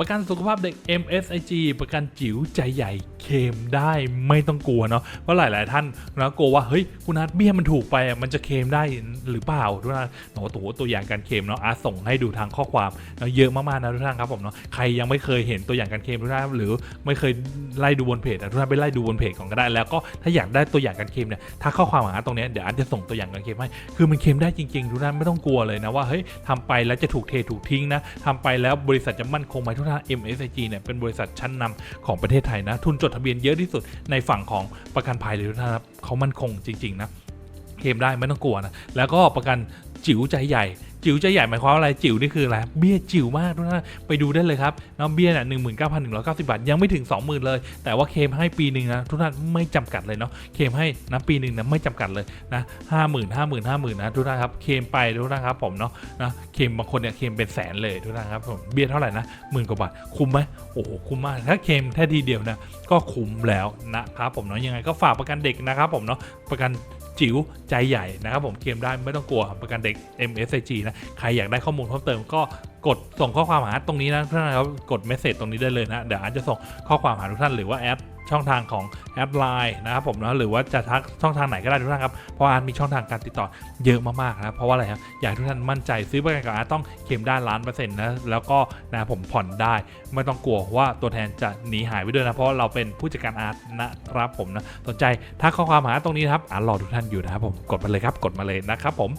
ประกันสุขภาพเด็ก MSIG ประกันจิ๋วใจใหญ่เคมได้ไม่ต้องกลัวเนาะเพราะหลาย ๆ ท่านนะกลัวว่าเฮ้ยคุณนัทเบี้ยมันถูกไปมันจะเคมได้หรือเปล่าทุกท่านโอ้โหตัวตัวอย่างการเคมเนาะอาส่งให้ดูทางข้อความเนาะเยอะมาก ๆ นะทุกท่านครับผมเนาะใครยังไม่เคยเห็นตัวอย่างการเคมทุกท่านหรือไม่เคยไล่ดูบนเพจทุกท่านไปไล่ดูบนเพจก่อนก็ได้แล้วก็ถ้าอยากได้ตัวอย่างการเคมเนี่ยถ้าข้อความหาตรงเนี้ยเดี๋ยวอาจจะส่งตัวอย่างการเคมให้คือมันเคมได้จริง ๆ ทุกท่านไม่ต้องกลัวเลยนะว่าเฮ้ยทำไปแล้วจะถูกเทถูกทิ้งนะทำไปแล้วบริษัทจะมั่นคงไหมทุกฒนา MSIG เนี่ยเป็นบริษัทชั้นนำของประเทศไทยนะ ทุนจดทะเบียนเยอะที่สุดในฝั่งของประกันภัยเลยทุกท่านครับเขามั่นคงจริง ๆ นะเคลมได้ไม่ต้องกลัวนะ แล้วก็ประกันจิ๋วใจใหญ่ จิ๋วใจใหญ่หมายความว่าอะไรจิ๋วนี่คืออะไรเบี้ยจิ๋วมากทุกท่านไปดูได้เลยครับน้องเบี้ยเนี่ยหนึ่งหมื่นเก้าพันหนึ่งร้อยเก้าสิบบาทยังไม่ถึงสองหมื่นเลย แต่ว่าเคมให้ปีหนึ่งนะทุกท่านไม่จำกัดเลยเนาะเคมให้นะปีหนึ่งนะไม่จำกัดเลยนะห้าหมื่นห้าหมื่นห้าหมื่นนะทุกท่านครับเคมไปทุกท่านครับผมเนาะนะเคมบางคนเนี่ยเคมเป็นแสนเลยทุกท่านครับผมเบี้ยเท่าไหร่นะหมื่นกว่าบาทคุ้มไหมโอ้โหคุ้มมากถ้าเคมแค่ทีเดียวนะก็คุ้มแล้วนะครับผมเนาะยังไงก็ฝากประกันเด็กนะครับผมเนาะประกัน จิ๋วใจใหญ่นะครับผมเคลมได้ไม่ต้องกลัวประกันเด็ก MSIG นะ ใครอยากได้ข้อมูลเพิ่มเติมก็กดส่งข้อความหาตรงนี้นะท่านครับกดเมสเซจตรงนี้ได้เลยนะ เดี๋ยวอาจจะส่งข้อความหาทุกท่านหรือว่าแอด ช่องทางของแอปไลน์นะครับผมนะหรือว่าจะทักช่องทางไหนก็ได้ทุกท่านครับเพราะอาร์ตมีช่องทางการติดต่อเยอะมากๆนะเพราะว่าอะไรครับอยากทุกท่านมั่นใจซื้อประกันกับอาร์ตต้องเคลมได้ล้านเปอร์เซ็นต์นะแล้วก็นะผมผ่อนได้ไม่ต้องกลัวว่าตัวแทนจะหนีหายไปด้วยนะเพราะเราเป็นผู้จัดการอาร์ตนะครับผมนะสนใจถ้าข้อความหาตรงนี้นะครับอาร์ตรอทุกท่านอยู่นะครับผมกดมาเลยครับกดมาเลยนะครับผม